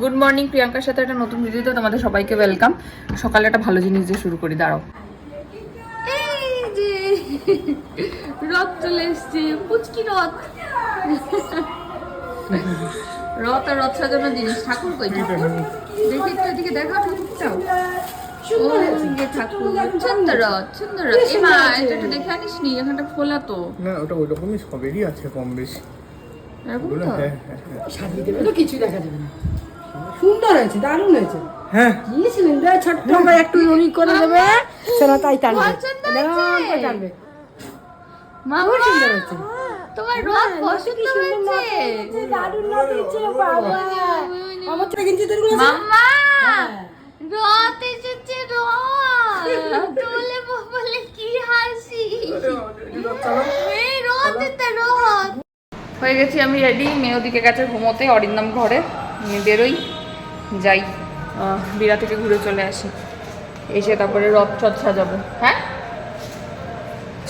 Good morning প্রিয়াঙ্কার সাথে একটা নতুন ভিডিওতে তোমাদের সবাইকে ওয়েলকাম সকালে একটা ভালো জিনিস দিয়ে শুরু করি দাঁড়াও। এই যে রথ চলে এসছে পুচকি রথ। রথ আর রথ সাজানোর জিনিস ঠাকুর কই? ঠাকুর দেখি একটু এদিকে দেখা ঠাকুরটাও খোলা তো। না ওটা ওই সবেরই আছে কম বেশি। হ্যাঁ হ্যাঁ হ্যাঁ। কিছুই দেখা যাবে না। সুন্দর হয়েছে দারুণ হয়েছে। হ্যাঁ। কি সিলিন্ডার ছোট্ট করে একটু রনি করে দেবে। সেটা তাই টানবে। পছন্দ এরকম হয়েছে? করে টানবে। মামা সুন্দর হয়েছে। তোমার রথ পছন্দ হয়েছে? দারুণ লাগছে বাবা। আমার ছোট কিনছি তোরগুলো মাম্মা। এসেছে রথ! তোলে বলে কি হাসি। এই রথ এটা রথ। গেছি আমি রেডি মেয়ে দিকে গেছে ঘুমোতে অরিন্দম ঘরে। বেরোই যাই বিরা থেকে ঘুরে চলে আসি। এসে তারপরে রথ টথ সাজাবো। হ্যাঁ?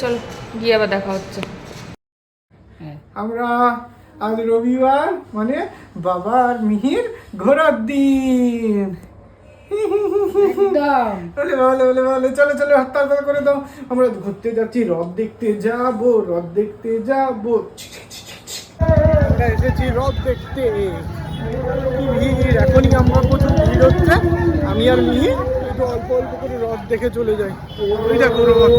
চল গিয়ে আবার দেখা হচ্ছে। আমরা আজ রবিবার মানে বাবার মিহির ঘোরার দিন। চলো চলো হাত করে দাও। আমরা ঘুরতে যাচ্ছি রথ দেখতে যাব রথ দেখতে যাব। আমরা এসেছি রথ দেখতে। এখনই আমরা প্রচুর ভিড় হচ্ছে। আমি আর মিহির একটু অল্প অল্প করে রথ দেখে চলে যাই। ওই দেখো রথ।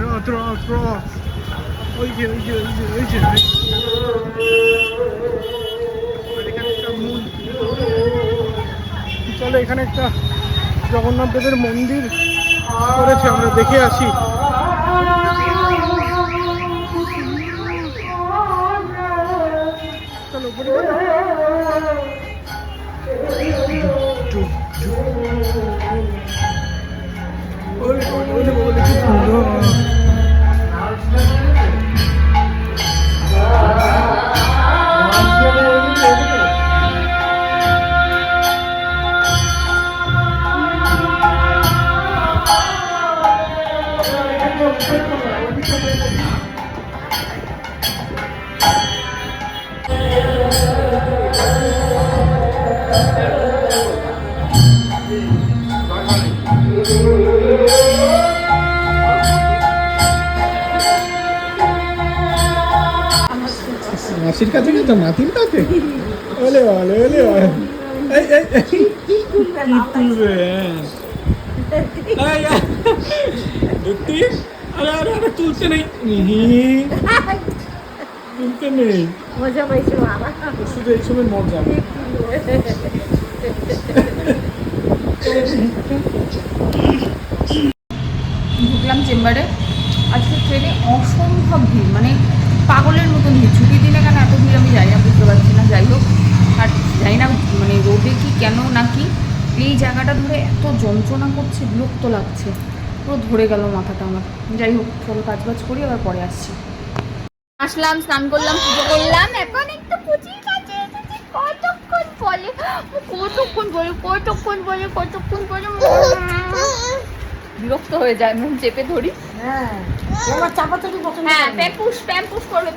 রথ রথ রথ। ওই যে ওই যে চলো, এখানে একটা জগন্নাথ দেবের মন্দির করেছে, আমরা দেখে আসি। বাবা, ওরে বাবা, দেখি সুন্দর। মাসির কাছে গেছো নাতির কাছে ওলে ওলে বলে এই এই কি তুলবে হ্যাঁ। এই, এই। সত্যি? আরে আরে আরে তুলতে নেই। তুলতে নেই। মজা পাইছো বাবা। শুধু এই সময় মজা ঢুকলাম চেম্বারে আজকে ট্রেনে অসম্ভব ভিড় মানে পাগলের মতন ভিড় ছুটির দিনে কেন এত ভিড় আমি যাই না বুঝতে পারছি না যাই হোক আর যাই না মানে রোদে কি কেন নাকি এই জায়গাটা ধরে এত যন্ত্রণা করছে বিরক্ত লাগছে। পুরো ধরে গেল মাথাটা আমার। যাই হোক চলো কাজ বাজ করি আবার পরে আসছি। আসলাম স্নান করলাম পুজো করলাম এখন একটু পুচির কাছে কতক্ষণ বলে? কতক্ষণ বলে কতক্ষণ বলে কতক্ষণ বলে? বিরক্ত হয়ে যায় মুখ চেপে ধরি। হ্যাঁ হ্যাঁ প্যাম্পুস প্যাম্পুস করবে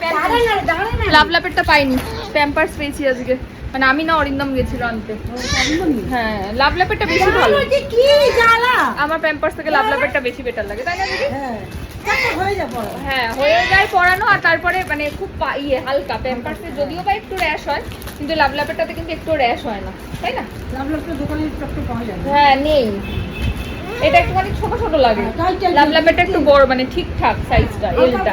দাঁড়ায় লাভ লাভেরটা পাইনি। প্যাম্পার্স পেয়েছি আজকে। মানে আমি না অরিন্দম গেছিল আনতে। হ্যাঁ লাভ লাভেরটা বেশি ভালো। কি জ্বালা? আমার প্যাম্পার্স থেকে লাভ লাভেরটা বেশি বেটার লাগে তাই না দিদি? হ্যাঁ। হয়ে যায় হ্যাঁ হয়ে যায় পরানো আর তারপরে মানে খুব ইয়ে হালকা। প্যাম্পার্সে যদিও বা একটু র্যাশ হয় কিন্তু লাভ লাভেরটাতে কিন্তু একটু র্যাশ হয় না তাই না? লাভ লাভটা দোকানে হ্যাঁ নেই। এটা একটুখানি ছোট ছোট লাগে। হ্যাঁ, তাই তাই, লাভ লাভেরটা একটু বড় মানে ঠিকঠাক সাইজটা এলটা।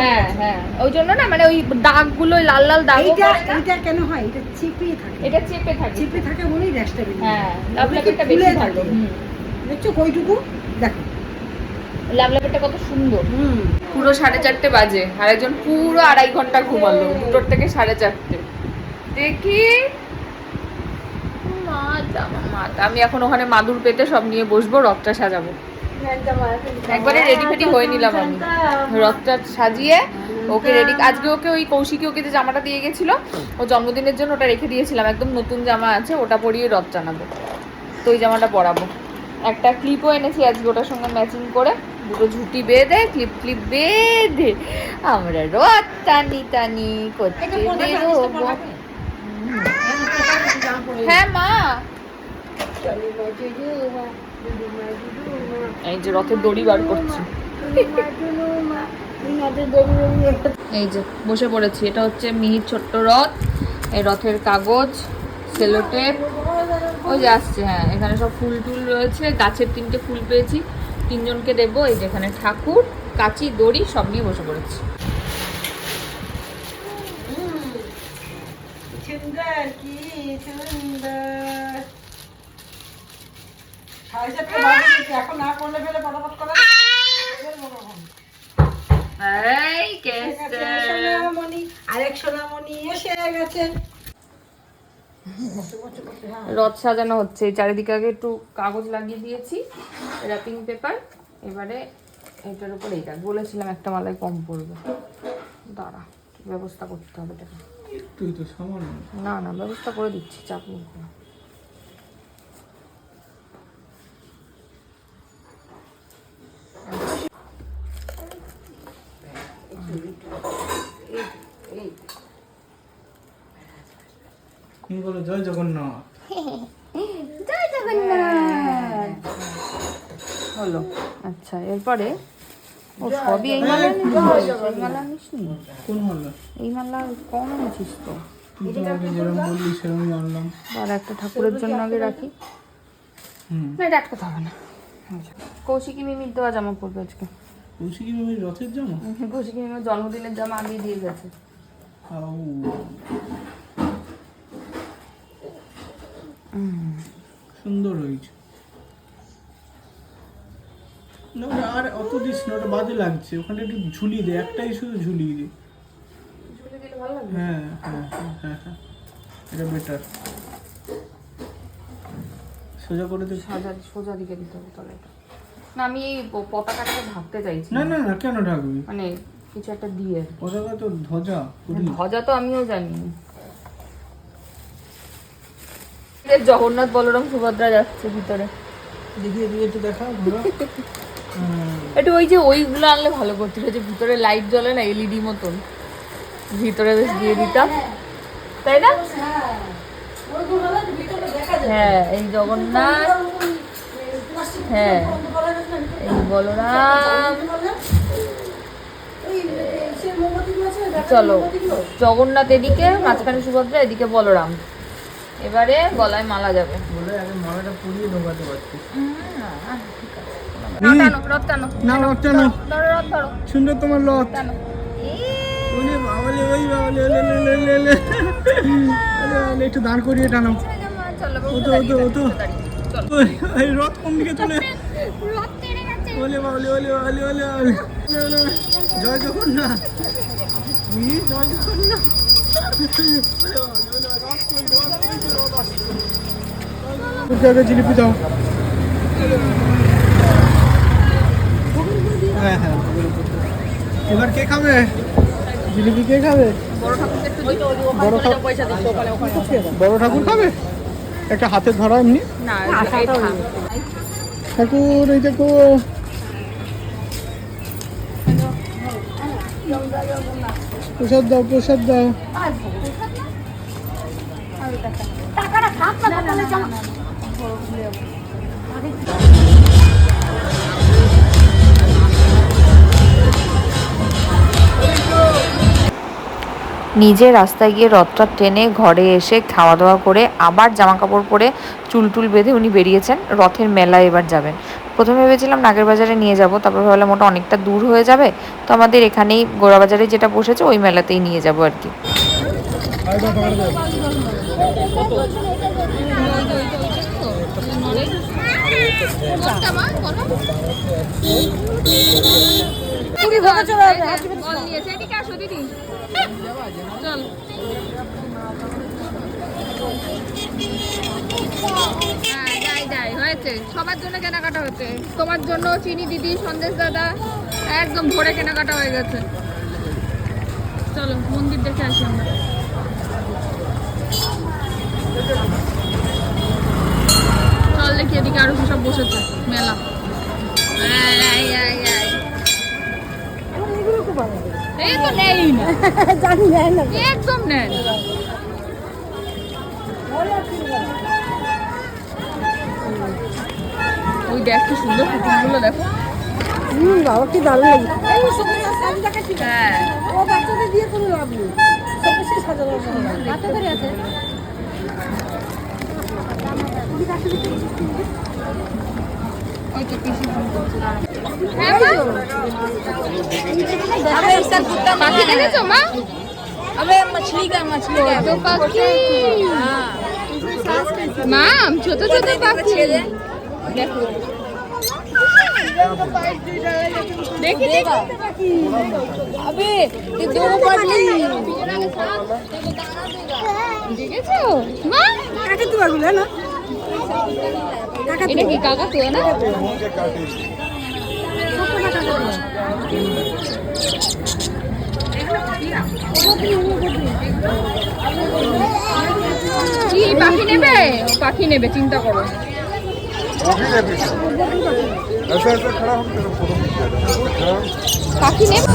হ্যাঁ হ্যাঁ। ওই জন্য না মানে ওই দাগগুলো লাল লাল পড়ে না। এইটা কেন হয়? এটা চিপিয়ে থাকে। এটা চেপে থাকে। চিপে থাকে বলেই র্যাশটা হ্যাঁ বেশি থাকে? দেখছ কইটুকু? দেখো। কত সুন্দর। হুম। পুরো সাড়ে চারটে বাজে। আর একজন পুরো আড়াই ঘণ্টা ঘুমালো। দুটোর থেকে সাড়ে চারটে। দেখি। আমি এখন ওখানে মাদুর পেতে সব নিয়ে বসবো রথটা সাজাবো। একবারে রেডি ফেডি হয়ে নিলাম আমি। রথটা সাজিয়ে ওকে রেডি আজকে ওকে ওই কৌশিকী ওকে যে জামাটা দিয়ে গেছিল ও জন্মদিনের জন্য ওটা রেখে দিয়েছিলাম। একদম নতুন জামা আছে ওটা পরিয়ে রথ টানাবো। তো ওই জামাটা পরাবো। একটা ক্লিপও এনেছি আজকে ওটার সঙ্গে ম্যাচিং করে। দুটো ঝুটি বেঁধে ক্লিপ ক্লিপ বেঁধে আমরা রথ টানি টানি করতে বেরোবো। হ্যাঁ মা। এই যে রথের দড়ি বার করছি। এই যে বসে পড়েছি। এটা হচ্ছে মিহির ছোট্ট রথ। এই রথের কাগজ সেলোটেপ ওই যে আসছে হ্যাঁ এখানে সব ফুল টুল রয়েছে। গাছের তিনটে ফুল পেয়েছি। তিনজনকে দেবো। এই যে এখানে ঠাকুর কাচি দড়ি সব নিয়ে বসে পড়েছি সুন্দর কি সুন্দর সাড়ে চারটে বাজে গেছে, এখন না করলে ফেলে ফটাফট করে। এই কেসে আরেক সোনামণি এসে গেছে। রথ সাজানো হচ্ছে চারিদিকে আগে একটু কাগজ লাগিয়ে দিয়েছি র্যাপিং পেপার এবারে এটার উপর এইটা। বলেছিলাম একটা মালায় কম পড়বে। দাঁড়া ব্যবস্থা করতে হবে এটা তুই তো সামান্য। না না ব্যবস্থা করে দিচ্ছি চাপ কোনো। তুমি বলো জয় জগন্নাথ। হলো আচ্ছা এরপরে? ও সবই এই মালা নিস এই মালা নিসনি কোন মাল্লা এই মালা কম আছিস তো। আর একটা ঠাকুরের জন্য আগে রাখি। হুম। না এটা আটকাতে হবে না। কৌশিকী মিমির দেওয়া জামা পরবে আজকে। কৌশিকী মামি রথের জামা? কৌশিকী মিমির জন্মদিনের জামা আগে দিয়ে গেছে। সুন্দর হয়েছে। না ওটা আর অত দিস না ওটা বাজে লাগছে। ওখানে একটু ঝুলিয়ে দে একটাই শুধু ঝুলিয়ে দে। হ্যাঁ হ্যাঁ হ্যাঁ হ্যাঁ হ্যাঁ। এটা বেটার সোজা করে দে। সাজা সোজা দিকে দিতে হবে তাহলে না আমি এই পতাকাটাকে ভাবতে চাইছি। না না না কেন ঢাকবি? মানে কিছু একটা দিয়ে পতাকা তো ধ্বজা ভজা তো আমিও জানি। জগন্নাথ বলরাম সুভদ্রা যাচ্ছে ভিতরে। দেখিয়ে দিয়ে একটু দেখা একটু ওই যে ওইগুলো আনলে ভালো করছিল যে ভিতরে লাইট জ্বলে না এলইডি মতন? ভিতরে বেশ দিয়ে দিতাম। তাই না? হ্যাঁ এই জগন্নাথ। হ্যাঁ এই বলরাম। চলো জগন্নাথ এদিকে মাঝখানে সুভদ্রা এদিকে বলরাম। এবারে গলায় মালা যাবে। বলে আগে মালাটা পুড়িয়ে ঢোকাতে টানো, রথ টানো না রথ টানো সুন্দর তোমার রথ। একটু দাঁড় করিয়ে টানো। রথ কোন দিকে চলে ওলে বাবালে ওলে বাবালে ওলে বাবালে। ওলে, ওলে, ওলে। জয় জগন্নাথ। জয় জগন্নাথ। ওলে বাবালে, ওলে বাবালে, রথ কই, রথ কই, রথ আসছে। ওকে আগে জিলিপি দাও হ্যাঁ হ্যাঁ এবার কে খাবে জিলিপি কে খাবে বড় ঠাকুর পয়সা দিচ্ছ ওখানে ওখানে বড় ঠাকুর খাবে একটা হাতে ধরা এমনি। ঠাকুর এই দেখো প্রসাদ দাও প্রসাদ দাও নিজে রাস্তায় গিয়ে রথটা টেনে ঘরে এসে খাওয়া দাওয়া করে আবার জামা কাপড় পরে চুল টুল বেঁধে উনি বেরিয়েছেন। রথের মেলায় এবার যাবেন। প্রথমে ভেবেছিলাম নাগের বাজারে নিয়ে যাব, তারপর ভাবলাম ওটা অনেকটা দূর হয়ে যাবে। তো আমাদের এখানেই গোড়া বাজারে যেটা বসেছে, ওই মেলাতেই নিয়ে যাব আর কি। বল চল যাই যাই হয়েছে। সবার জন্য কেনাকাটা হচ্ছে। তোমার জন্য চিনি দিদি, সন্দেশ দাদা, একদম ভরে কেনাকাটা হয়ে গেছে। চলো, মন্দির দেখে আসি আমরা। চল দেখি এদিকে আরও সব বসেছে। মেলা। ভালো লাগে। এই তো নেই। না জানি নেয় না। একদম নেন ওই দেখ কি সুন্দর পুতুলগুলো দেখো। হুম বাবা কি দারুণ লাগে। এই সবুজ শাড়ি দেখা ঠিক হ্যাঁ। ও বাচ্চাদের দিয়ে কোনো লাভ নেই। সবুজ সাজানো বাচ্চাদের আছে। পাখি দেখেছো মা अबे मछली का मछली का ছোট পাখি মাম ছোট ছোট পাখি দেখো দেখি দেখি अबे ये दो मछली দেখেছো মা কাকে তো গুলো না কাকা এটা কি কাকাতুয়া না? কি পাখি নেবে? পাখি নেবে চিন্তা করো। পাখি নেবে?